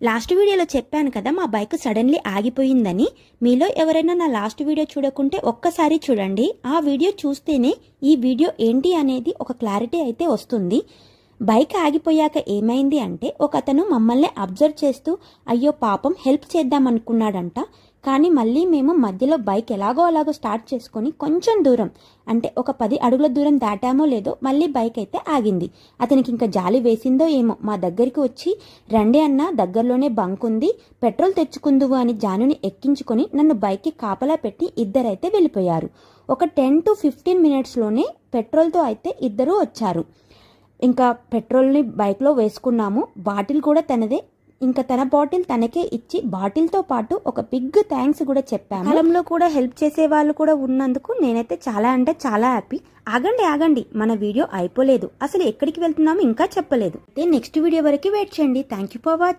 Last వీడియోలో చెప్పాను కదా మా బైక్ సడన్లీ ఆగిపోయిందని. మీలో ఎవరైనా నా లాస్ట్ వీడియో చూడకుంటే ఒక్కసారి చూడండి. ఆ వీడియో చూస్తేనే ఈ వీడియో ఏంటి అనేది ఒక క్లారిటీ అయితే వస్తుంది. బైక్ ఆగిపోయాక ఏమైంది అంటే ఒక అతను మమ్మల్ని అబ్జర్వ్ చేస్తూ అయ్యో పాపం హెల్ప్ చేద్దామనుకున్నాడంట. కానీ మళ్ళీ మేము మధ్యలో బైక్ ఎలాగో అలాగో స్టార్ట్ చేసుకొని కొంచెం దూరం అంటే ఒక పది అడుగుల దూరం దాటామో లేదో మళ్ళీ బైక్ అయితే ఆగింది. అతనికి ఇంకా జాలి వేసిందో ఏమో మా దగ్గరికి వచ్చి రండి అన్న దగ్గరలోనే బంక్ ఉంది పెట్రోల్ తెచ్చుకుందువు అని జానుని ఎక్కించుకొని నన్ను బైక్కి కాపలా పెట్టి ఇద్దరైతే వెళ్ళిపోయారు. ఒక టెన్ టు ఫిఫ్టీన్ మినిట్స్లోనే పెట్రోల్తో అయితే ఇద్దరూ వచ్చారు. ఇంకా పెట్రోల్ని బైక్లో వేసుకున్నాము. బాటిల్ కూడా తనదే. ఇంకా తన బాటిల్ తనకే ఇచ్చి బాటిల్తో పాటు ఒక బిగ్ థ్యాంక్స్ కూడా చెప్పాము. కాలంలో కూడా హెల్ప్ చేసే వాళ్ళు కూడా ఉన్నందుకు నేనైతే చాలా అంటే చాలా హ్యాపీ. ఆగండి ఆగండి. మన వీడియో అయిపోలేదు. అసలు ఎక్కడికి వెళ్తున్నామో ఇంకా చెప్పలేదు. నెక్స్ట్ వీడియో వరకు వెయిట్ చేయండి. Thank you for watch